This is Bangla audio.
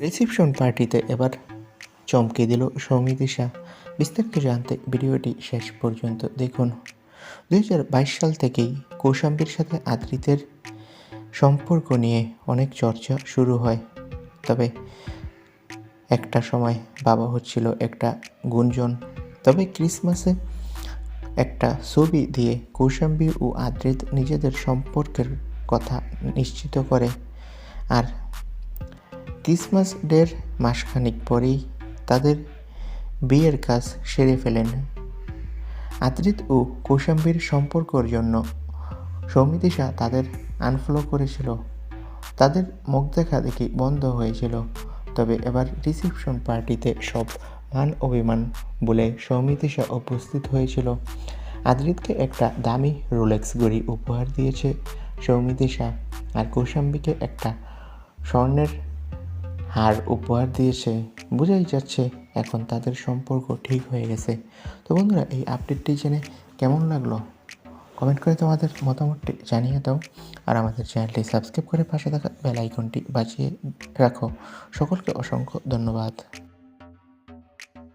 রিসেপশন পার্টিতে এবার চমকে দিল সৌমিদিশা বিস্তারিত জানতে ভিডিওটি শেষ পর্যন্ত দেখুন। দু হাজার বাইশ সাল থেকেই কৌশাম্বীর সাথে আদ্রিতের সম্পর্ক নিয়ে অনেক চর্চা শুরু হয়। তবে একটা সময় বাবা হচ্ছিল একটা গুঞ্জন। তবে ক্রিসমাসে একটা ছবি দিয়ে কৌশাম্বী ও আদ্রিত নিজেদের সম্পর্কের কথা নিশ্চিত করে। আর ক্রিসমাস ডের মাসখানিক পরেই তাদের বিয়ের কাজ সেরে ফেলেন। আদ্রিত ও কৌশাম্বীর সম্পর্কর জন্য সৌমিতিশা তাদের আনফলো করেছিল। তাদের মুখ দেখা দেখি বন্ধ হয়েছিল। তবে এবার রিসেপশন পার্টিতে সব মান অভিমান বলে সৌমিতিশা উপস্থিত হয়েছিল। আদ্রিতকে একটা দামি রোলেক্স ঘড়ি উপহার দিয়েছে সৌমিতিশা আর কৌশাম্বীকে একটা স্বর্ণের হার উপহার দিয়েছে বোঝাই যাচ্ছে এখন তাদের সম্পর্ক ঠিক হয়ে গেছে। তো বন্ধুরা, এই আপডেটটি জেনে কেমন লাগল? কমেন্ট করে তোমাদের মতামতটি জানিয়ে দাও আর আমাদের চ্যানেলটি সাবস্ক্রাইব করে পাশে থাকা বেল আইকনটি বাজিয়ে রাখো। সকলকে অসংখ্য ধন্যবাদ।